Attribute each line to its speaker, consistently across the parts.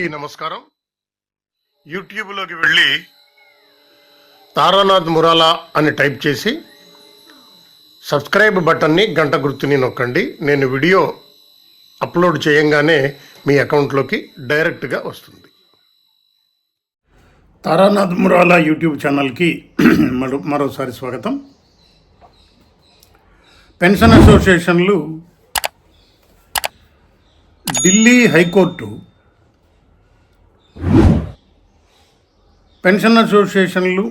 Speaker 1: అందరికీ నమస్కారం. యూట్యూబ్లోకి వెళ్ళి తారానాథ్ మురాలా అని టైప్ చేసి సబ్స్క్రైబ్ బటన్ని గంట గుర్తుని నొక్కండి. నేను వీడియో అప్లోడ్ చేయంగానే మీ అకౌంట్లోకి డైరెక్ట్గా వస్తుంది.
Speaker 2: తారానాథ్ మురాలా యూట్యూబ్ ఛానల్కి మరో మరోసారి స్వాగతం. పెన్షన్ అసోసియేషన్లు Delhi high court pension అసోసియేషన్లు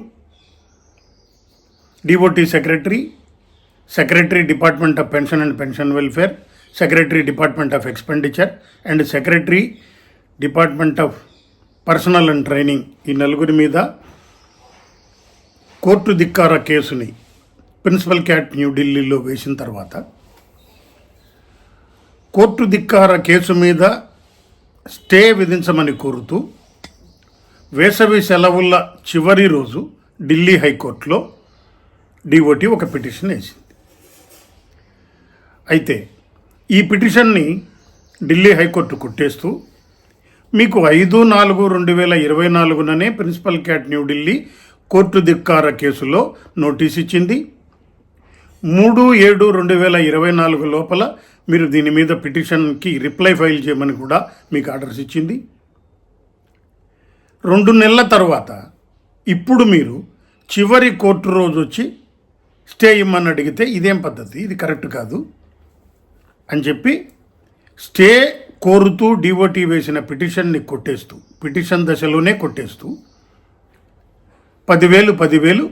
Speaker 2: DOT secretary secretary department of pension and pension welfare secretary department of expenditure and secretary department of personnel and training ఈ నలుగురి మీద కోర్టు ధిక్కార కేసుని ప్రిన్సిపల్ క్యాట్ న్యూఢిల్లీలో వేసిన తర్వాత కోర్టు ధిక్కార కేసు మీద స్టే విధించమని కోరుతూ వేసవి సెలవుల చివరి రోజు ఢిల్లీ హైకోర్టులో డిఓటి ఒక పిటిషన్ వేసింది. అయితే ఈ పిటిషన్ని ఢిల్లీ హైకోర్టు కొట్టేస్తూ మీకు ఐదు నాలుగు రెండు వేల ఇరవై నాలుగుననే ప్రిన్సిపల్ క్యాట్ న్యూఢిల్లీ కోర్టు ధిక్కార కేసులో నోటీస్ ఇచ్చింది. మూడు ఏడు రెండు వేల ఇరవై నాలుగు లోపల మీరు దీని మీద పిటిషన్కి రిప్లై ఫైల్ చేయమని కూడా మీకు ఆర్డర్స్ ఇచ్చింది. రెండు నెలల తర్వాత ఇప్పుడు మీరు చివరి కోర్టు రోజు వచ్చి స్టే ఇమ్మని అడిగితే ఇదేం పద్ధతి? ఇది కరెక్ట్ కాదు అని చెప్పి స్టే కోరుతూ డిఓటీ వేసిన పిటిషన్ని కొట్టేస్తూ పిటిషన్ దశలోనే కొట్టేస్తూ పదివేలు పదివేలు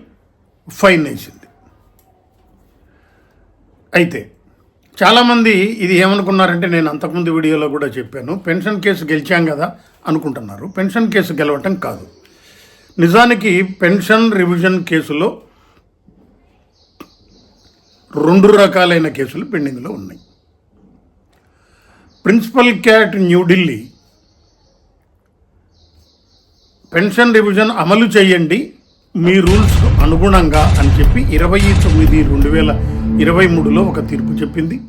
Speaker 2: ఫైన్ వేసింది. అయితే చాలామంది ఇది ఏమనుకున్నారంటే నేను అంతకుముందు వీడియోలో కూడా చెప్పాను పెన్షన్ కేసు గెలిచాం కదా అనుకుంటున్నారు. పెన్షన్ కేసు గెలవటం కాదు. నిజానికి పెన్షన్ రివిజన్ కేసులో రెండు రకాలైన కేసులు పెండింగ్లో ఉన్నాయి. Principal CAT New Delhi pension revision అమలు చేయండి మీ రూల్స్ అనుగుణంగా అని చెప్పి ఇరవై తొమ్మిది రెండు వేల ఇరవై మూడులో ఒక తీర్పు చెప్పింది.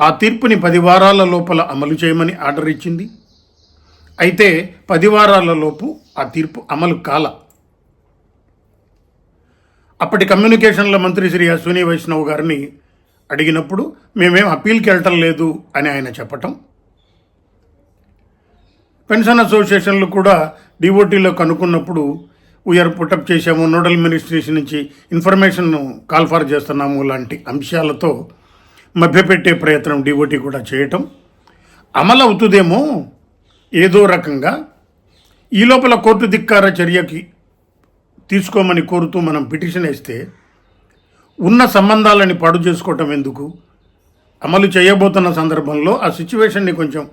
Speaker 2: ఆ తీర్పుని పది వారాల లోపల అమలు చేయమని ఆర్డర్ ఇచ్చింది. అయితే పది వారాల లోపు ఆ తీర్పు అమలు కాల. అప్పటి కమ్యూనికేషన్ల మంత్రి శ్రీ అశ్విని వైష్ణవ్ గారిని అడిగినప్పుడు మేమేం అప్పీల్కి వెళ్ళటం లేదు అని ఆయన చెప్పటం. పెన్షన్ అసోసియేషన్లు కూడా డివోటీలో కనుక్కున్నప్పుడు వీఆర్ పుటప్ చేసాము నోడల్ మినిస్ట్రీస్ నుంచి ఇన్ఫర్మేషన్ కాల్ఫార్ చేస్తున్నాము లాంటి అంశాలతో మభ్యపెట్టే ప్రయత్నం డిఓటీ కూడా చేయటం. అమలు అవుతుందేమో ఏదో రకంగా ఈ లోపల కోర్టు ధిక్కార చర్యకి తీసుకోమని కోరుతూ మనం పిటిషన్ వేస్తే ఉన్న సంబంధాలని పాడు చేసుకోవటం ఎందుకు? అమలు చేయబోతున్న సందర్భంలో ఆ సిచ్యువేషన్ని కొంచెం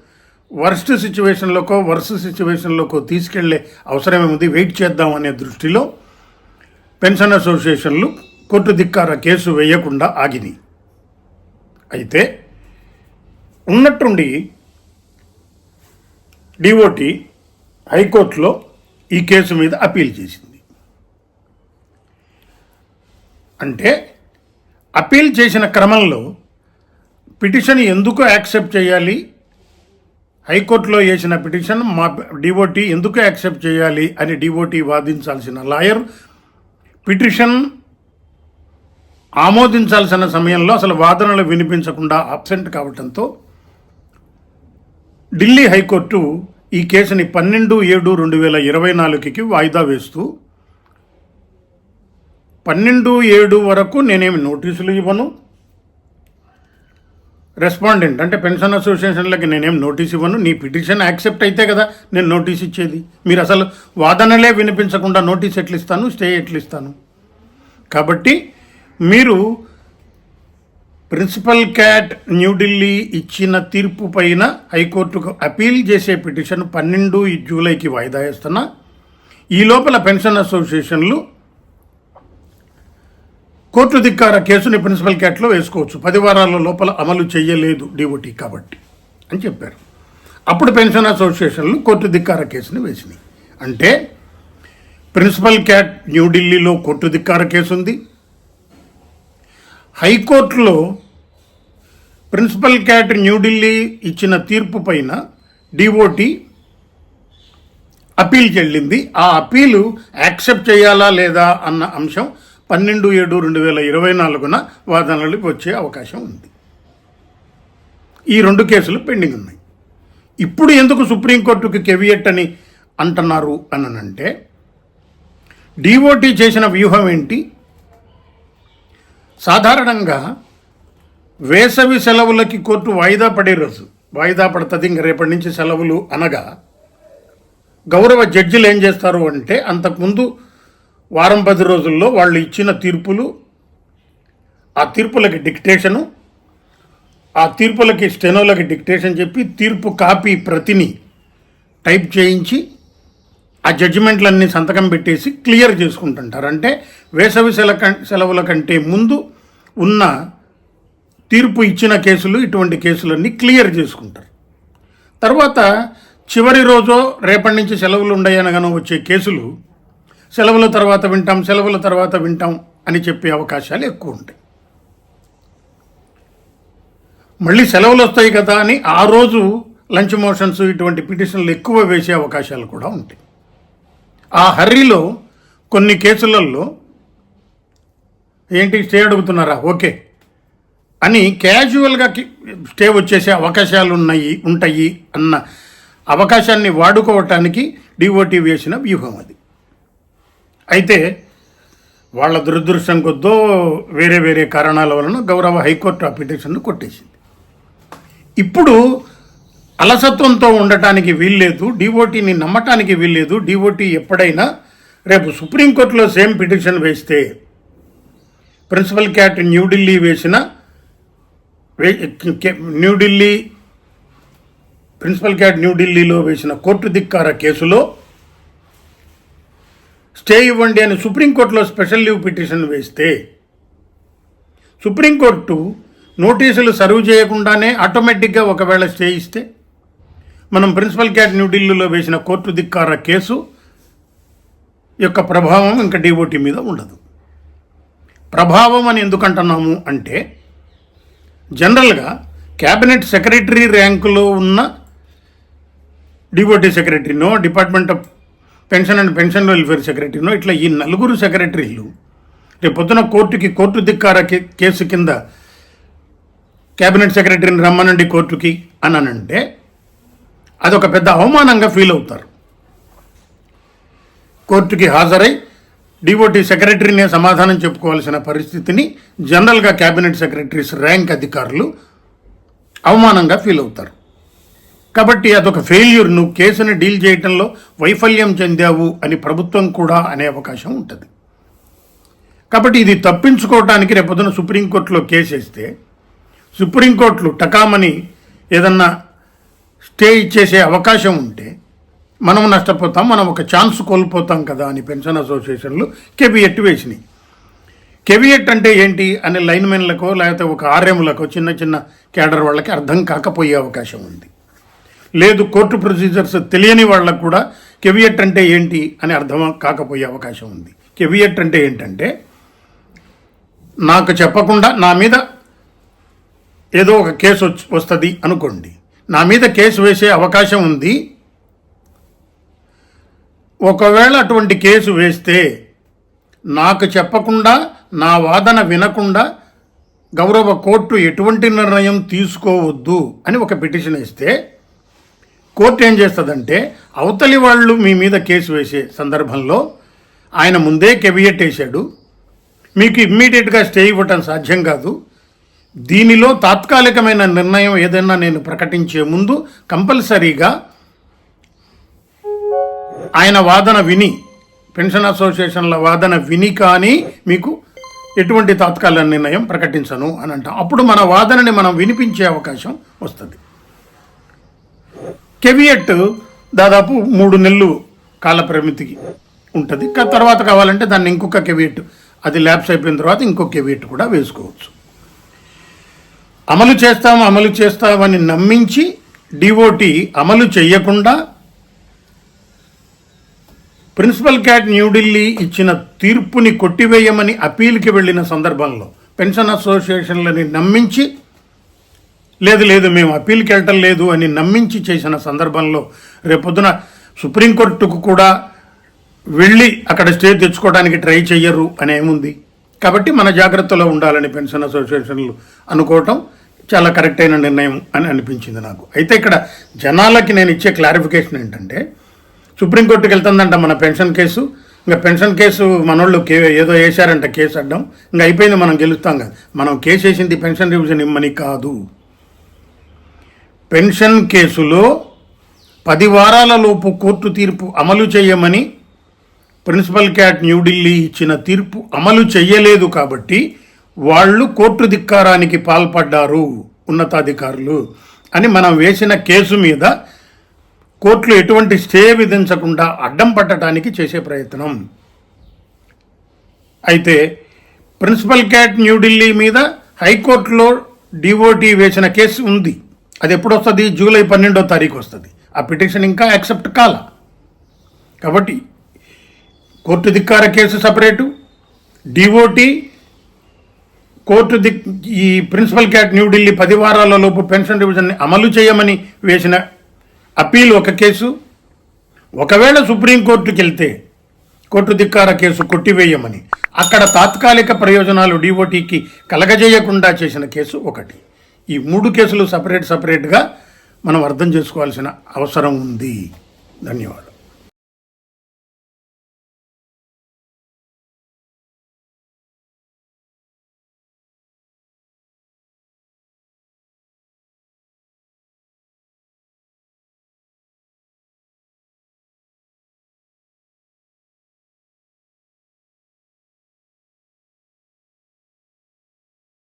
Speaker 2: వర్స్ట్ సిచ్యువేషన్లోకో వర్స్ సిచ్యువేషన్లోకో తీసుకెళ్ళే అవసరం ఏముంది వెయిట్ చేద్దాం అనే దృష్టిలో పెన్షన్ అసోసియేషన్లు కోర్టు ధిక్కార కేసు వేయకుండా ఆగినాయి అయితే ఉన్నట్టుండి డిఓటి హైకోర్టులో ఈ కేసు మీద అప్పీల్ చేసింది. అంటే అప్పీల్ చేసిన క్రమంలో పిటిషన్ ఎందుకు యాక్సెప్ట్ చేయాలి? హైకోర్టులో వేసిన పిటిషన్ మా డిఓటి ఎందుకు యాక్సెప్ట్ చేయాలి అని డీఓటీ వాదించాల్సిన లాయర్ పిటిషన్ ఆమోదించాల్సిన సమయంలో అసలు వాదనలు వినిపించకుండా అబ్సెంట్ కావడంతో ఢిల్లీ హైకోర్టు ఈ కేసుని పన్నెండు ఏడు రెండు వేల ఇరవై నాలుగుకి వాయిదా వేస్తూ పన్నెండు ఏడు వరకు నేనేమి నోటీసులు ఇవ్వను రెస్పాండెంట్ అంటే పెన్షన్ అసోసియేషన్లకి నేనేం నోటీస్ ఇవ్వను. నీ పిటిషన్ యాక్సెప్ట్ అయితే కదా నేను నోటీస్ ఇచ్చేది. మీరు అసలు వాదనలే వినిపించకుండా నోటీస్ ఎట్లిస్తాను స్టే ఎట్లిస్తాను? కాబట్టి మీరు ప్రిన్సిపల్ క్యాట్ న్యూఢిల్లీ ఇచ్చిన తీర్పు పైన హైకోర్టుకు అపీల్ చేసే పిటిషన్ పన్నెండు జూలైకి వాయిదా వేస్తున్నా. ఈ లోపల పెన్షన్ అసోసియేషన్లు కోర్టు ధిక్కార కేసుని ప్రిన్సిపల్ క్యాట్లో వేసుకోవచ్చు. పది వారాల లోపల అమలు చేయలేదు డిఓటి కాబట్టి అని చెప్పారు. అప్పుడు పెన్షన్ అసోసియేషన్లు కోర్టు ధిక్కార కేసుని వేసినాయి. అంటే ప్రిన్సిపల్ క్యాట్ న్యూఢిల్లీలో కోర్టు ధిక్కార కేసు ఉంది హైకోర్టులో ప్రిన్సిపల్ క్యాట్ న్యూఢిల్లీ ఇచ్చిన తీర్పు పైన డిఓటి అప్పీల్ చెల్లింది. ఆ అప్పీలు యాక్సెప్ట్ చేయాలా లేదా అన్న అంశం పన్నెండు ఏడు రెండు వేల ఇరవై నాలుగున వాదనలకు వచ్చే అవకాశం ఉంది. ఈ రెండు కేసులు పెండింగ్ ఉన్నాయి. ఇప్పుడు ఎందుకు సుప్రీంకోర్టుకి కెవియట్ అని అంటున్నారు అని అంటే చేసిన వ్యూహం ఏంటి? సాధారణంగా వేసవి సెలవులకి కోర్టు వాయిదా పడే రోజు వాయిదా పడుతుంది ఇంక రేపటి నుంచి సెలవులు అనగా గౌరవ జడ్జిలు ఏం చేస్తారు అంటే అంతకుముందు వారం పది రోజుల్లో వాళ్ళు ఇచ్చిన తీర్పులు ఆ తీర్పులకి డిక్టేషను ఆ తీర్పులకి స్టెనోలకి డిక్టేషన్ చెప్పి తీర్పు కాపీ ప్రతిని టైప్ చేయించి ఆ జడ్జిమెంట్లన్నీ సంతకం పెట్టేసి క్లియర్ చేసుకుంటుంటారు. అంటే వేసవి సెల సెలవుల కంటే ముందు ఉన్న తీర్పు ఇచ్చిన కేసులు ఇటువంటి కేసులన్నీ క్లియర్ చేసుకుంటారు. తర్వాత చివరి రోజో రేపటి నుంచి సెలవులు ఉండయనగానో వచ్చే కేసులు సెలవుల తర్వాత వింటాం సెలవుల తర్వాత వింటాం అని చెప్పే అవకాశాలు ఎక్కువ ఉంటాయి. మళ్ళీ సెలవులు వస్తాయి కదా అని ఆ రోజు లంచ్ మోషన్స్ ఇటువంటి పిటిషన్లు ఎక్కువ వేసే అవకాశాలు కూడా ఉంటాయి. ఆ హర్రీలో కొన్ని కేసులలో ఏంటి స్టే అడుగుతున్నారా? ఓకే. అని క్యాజువల్గా స్టే వచ్చేసే అవకాశాలు ఉన్నాయి ఉంటాయి అన్న అవకాశాన్ని వాడుకోవటానికి డిఓటీ వేసిన వ్యూహం అది. అయితే వాళ్ళ దురదృష్టం కొద్దో వేరే వేరే కారణాల వలన గౌరవ హైకోర్టు ఆ పిటిషన్ను కొట్టేసింది. ఇప్పుడు అలసత్వంతో ఉండటానికి వీల్లేదు డిఓటీని నమ్మటానికి వీల్లేదు డిఓటీ ఎప్పుడైనా రేపు సుప్రీంకోర్టులో సేమ్ పిటిషన్ వేస్తే ప్రిన్సిపల్ క్యాట్ న్యూఢిల్లీ వేసిన వే- కే- న్యూఢిల్లీ ప్రిన్సిపల్ క్యాట్ న్యూఢిల్లీలో వేసిన కోర్టు ధిక్కార కేసులో స్టే ఇవ్వండి అని సుప్రీంకోర్టులో స్పెషల్ లీవ్ పిటిషన్ వేస్తే సుప్రీంకోర్టు నోటీసులు సర్వ్ చేయకుండానే ఆటోమేటిక్గా ఒకవేళ స్టే ఇస్తే మనం ప్రిన్సిపల్ క్యాట్ న్యూఢిల్లీలో వేసిన కోర్టు ధిక్కార కేసు యొక్క ప్రభావం ఇంకా డిఓటి మీద ఉండదు. ప్రభావం అని ఎందుకంటున్నాము అంటే జనరల్గా క్యాబినెట్ సెక్రటరీ ర్యాంకులో ఉన్న DOT సెక్రటరీనో department of pension and pension welfare సెక్రటరీనో ఇట్లా ఈ నలుగురు సెక్రటరీలు రేపు పొద్దున కోర్టుకి కోర్టు ధిక్కార కేసు కింద క్యాబినెట్ సెక్రటరీని రమ్మనండి కోర్టుకి అని అంటే అదొక పెద్ద అవమానంగా ఫీల్ అవుతారు. కోర్టుకి హాజరై డిఓటి సెక్రటరీనే సమాధానం చెప్పుకోవాల్సిన పరిస్థితిని జనరల్గా క్యాబినెట్ సెక్రటరీస్ ర్యాంక్ అధికారులు అవమానంగా ఫీల్ అవుతారు. కాబట్టి అదొక ఫెయిల్యూర్ నువ్వు కేసుని డీల్ చేయటంలో వైఫల్యం చెందావు అని ప్రభుత్వం కూడా అనే అవకాశం ఉంటుంది. కాబట్టి ఇది తప్పించుకోవటానికి రేపొద్దున సుప్రీంకోర్టులో కేసు వేస్తే సుప్రీంకోర్టులు టకామని ఏదన్నా స్టే ఇచ్చేసే అవకాశం ఉంటే మనం నష్టపోతాం మనం ఒక ఛాన్స్ కోల్పోతాం కదా అని పెన్షన్ అసోసియేషన్లు కెబిఎట్ వేసినాయి. కెవియట్ అంటే ఏంటి అని లైన్మెన్లకో లేకపోతే ఒక ఆర్ఎంలకో చిన్న చిన్న క్యాడర్ వాళ్ళకి అర్థం కాకపోయే అవకాశం ఉంది. లేదు కోర్టు ప్రొసీజర్స్ తెలియని వాళ్ళకు కూడా కెవియట్ అంటే ఏంటి అని అర్థం కాకపోయే అవకాశం ఉంది. కెవియట్ అంటే ఏంటంటే నాకు చెప్పకుండా నా మీద ఏదో ఒక కేసు వచ్చి వస్తుంది అనుకోండి. నా మీద కేసు వేసే అవకాశం ఉంది. ఒకవేళ అటువంటి కేసు వేస్తే నాకు చెప్పకుండా నా వాదన వినకుండా గౌరవ కోర్టు ఎటువంటి నిర్ణయం తీసుకోవద్దు అని ఒక పిటిషన్ ఇస్తే కోర్టు ఏం చేస్తుందంటే అవతలి వాళ్ళు మీ మీద కేసు వేసే సందర్భంలో ఆయన ముందే కెవియట్ వేశాడు. మీకు ఇమ్మీడియట్గా స్టే ఇవ్వటం సాధ్యం కాదు. దీనిలో తాత్కాలికమైన నిర్ణయం ఏదైనా నేను ప్రకటించే ముందు కంపల్సరీగా ఆయన వాదన విని పెన్షన్ అసోసియేషన్ల వాదన విని కానీ మీకు ఎటువంటి తాత్కాలిక నిర్ణయం ప్రకటించను అని అంటాం. అప్పుడు మన వాదనని మనం వినిపించే అవకాశం వస్తుంది. కెవియట్ దాదాపు మూడు నెలలు కాల పరిమితికి ఉంటుంది. తర్వాత కావాలంటే దాన్ని ఇంకొక కెవియట్ అది ల్యాబ్స్ అయిపోయిన తర్వాత ఇంకొక కెవియట్ కూడా వేసుకోవచ్చు. అమలు చేస్తాం అమలు చేస్తామని నమ్మించి డిఓటి అమలు చేయకుండా ప్రిన్సిపల్ క్యాట్ న్యూఢిల్లీ ఇచ్చిన తీర్పుని కొట్టివేయమని అప్పీల్కి వెళ్ళిన సందర్భంలో పెన్షన్ అసోసియేషన్లని నమ్మించి లేదు లేదు మేము అప్పీల్కి వెళ్ళటం లేదు అని నమ్మించి చేసిన సందర్భంలో రేపొద్దున సుప్రీంకోర్టుకు కూడా వెళ్ళి అక్కడ స్టే తెచ్చుకోవడానికి ట్రై చెయ్యరు అనేముంది కాబట్టి మన జాగ్రత్తలో ఉండాలని పెన్షన్ అసోసియేషన్లు అనుకోవటం చాలా కరెక్ట్ అయిన నిర్ణయం అని అనిపించింది నాకు. అయితే ఇక్కడ జనాలకి నేను ఇచ్చే క్లారిఫికేషన్ ఏంటంటే సుప్రీంకోర్టుకి వెళ్తుందంట మన పెన్షన్ కేసు. ఇంకా పెన్షన్ కేసు మనోళ్ళు కే ఏదో వేశారంట కేసు అడ్డం. ఇంకా అయిపోయింది మనం గెలుస్తాం కదా. మనం కేసు వేసింది పెన్షన్ రివిజన్ ఇమ్మని కాదు. పెన్షన్ కేసులో పది వారాలలోపు కోర్టు తీర్పు అమలు చేయమని ప్రిన్సిపల్ క్యాట్ న్యూఢిల్లీ ఇచ్చిన తీర్పు అమలు చేయలేదు కాబట్టి వాళ్ళు కోర్టు ధిక్కారానికి పాల్పడ్డారు ఉన్నతాధికారులు అని మనం వేసిన కేసు మీద కోర్టులు ఎటువంటి స్టే విధించకుండా అడ్డం పట్టడానికి చేసే ప్రయత్నం. అయితే ప్రిన్సిపల్ క్యాట్ న్యూఢిల్లీ మీద హైకోర్టులో డిఓటీ వేసిన కేసు ఉంది. అది ఎప్పుడు వస్తుంది జూలై పన్నెండో తారీఖు వస్తుంది ఆ పిటిషన్ ఇంకా యాక్సెప్ట్ కాల. కాబట్టి కోర్టు ధిక్కార కేసు సపరేటు. డిఓటి కోర్టు దిక్ ఈ ప్రిన్సిపల్ క్యాట్ న్యూఢిల్లీ పది వారాల లోపు పెన్షన్ డివిజన్ని అమలు చేయమని వేసిన అప్పీల్ ఒక కేసు. ఒకవేళ సుప్రీంకోర్టుకి వెళ్తే కోర్టు ధిక్కార కేసు కొట్టివేయమని. అక్కడ తాత్కాలిక ప్రయోజనాలు డిఓటికి కలగజేయకుండా చేసిన కేసు ఒకటి. ఈ మూడు కేసులు సపరేట్ సపరేట్గా మనం అర్థం చేసుకోవాల్సిన అవసరం ఉంది. ధన్యవాదాలు.